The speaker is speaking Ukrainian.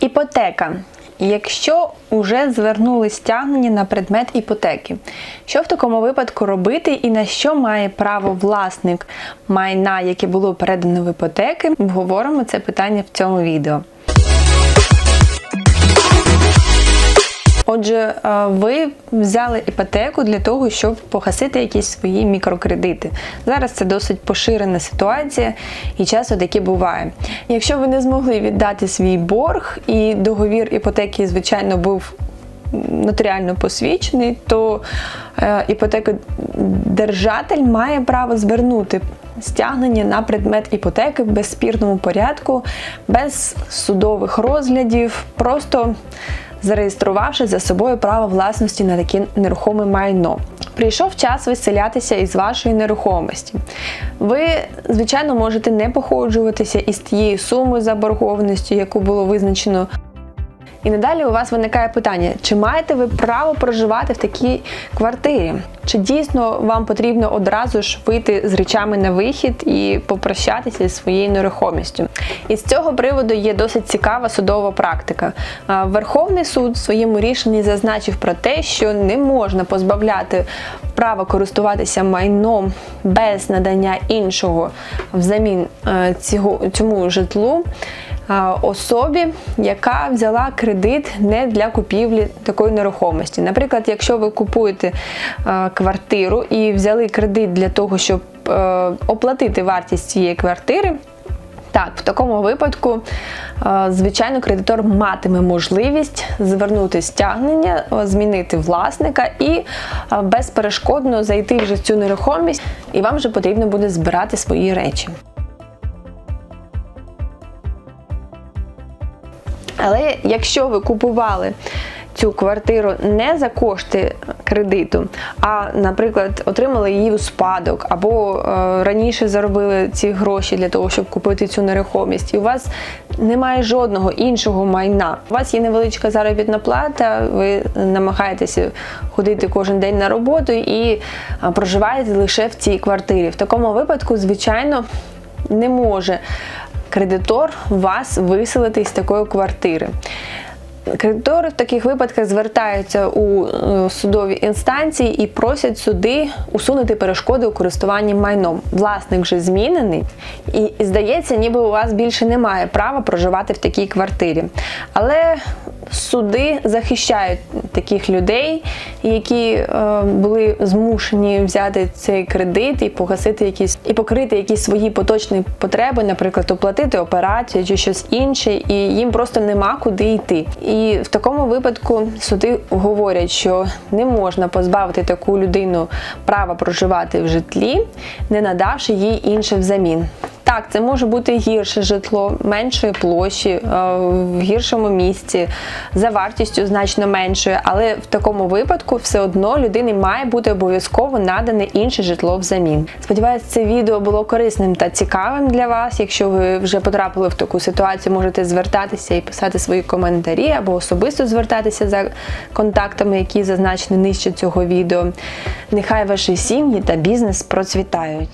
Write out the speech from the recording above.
Іпотека. Якщо вже звернули стягнення на предмет іпотеки, що в такому випадку робити і на що має право власник майна, яке було передано в іпотеки, обговоримо це питання в цьому відео. Отже, е, ви взяли іпотеку для того, щоб погасити якісь свої мікрокредити. Зараз це досить поширена ситуація і часто таке буває. Якщо ви не змогли віддати свій борг і договір іпотеки, звичайно, був нотаріально посвідчений, то е, іпотекодержатель має право звернути стягнення на предмет іпотеки в безспірному порядку, без судових розглядів, просто зареєструвавши за собою право власності на таке нерухоме майно. Прийшов час виселятися із вашої нерухомості. Ви, звичайно, можете не походжуватися із тією сумою заборгованості, яку було визначено. І надалі у вас виникає питання: чи маєте ви право проживати в такій квартирі? Чи дійсно вам потрібно одразу ж вийти з речами на вихід і попрощатися зі своєю нерухомістю? І з цього приводу є досить цікава судова практика. Верховний суд в своєму рішенні зазначив про те, що не можна позбавляти права користуватися майном без надання іншого взамін е, цього, цьому житлу особі, яка взяла кредит не для купівлі такої нерухомості. Наприклад, якщо ви купуєте е, квартиру і взяли кредит для того, щоб е, оплатити вартість цієї квартири. Так, в такому випадку, е, звичайно, кредитор матиме можливість звернути стягнення, змінити власника і безперешкодно зайти вже в цю нерухомість, і вам вже потрібно буде збирати свої речі. Але якщо ви купували цю квартиру не за кошти кредиту, а, наприклад, отримали її у спадок, або е, раніше заробили ці гроші для того, щоб купити цю нерухомість, і у вас немає жодного іншого майна. У вас є невеличка заробітна плата, ви намагаєтеся ходити кожен день на роботу і проживаєте лише в цій квартирі. В такому випадку, звичайно, не може кредитор вас виселити з такої квартири. Кредитори в таких випадках звертаються у е, судові інстанції і просять суди усунути перешкоди у користуванні майном. Власник вже змінений, і, і здається, ніби у вас більше немає права проживати в такій квартирі. Але суди захищають таких людей, які е, були змушені взяти цей кредит і погасити якісь і покрити якісь свої поточні потреби, наприклад, оплатити операцію чи щось інше, і їм просто нема куди йти. І в такому випадку суди говорять, що не можна позбавити таку людину права проживати в житлі, не надавши їй інше взамін. Так, це може бути гірше житло, меншої площі, е, в гіршому місці, за вартістю значно меншою, але в такому випадку все одно людині має бути обов'язково надане інше житло взамін. Сподіваюсь, це відео було корисним та цікавим для вас. Якщо ви вже потрапили в таку ситуацію, можете звертатися і писати свої коментарі або особисто звертатися за контактами, які зазначені нижче цього відео. Нехай ваші сім'ї та бізнес процвітають.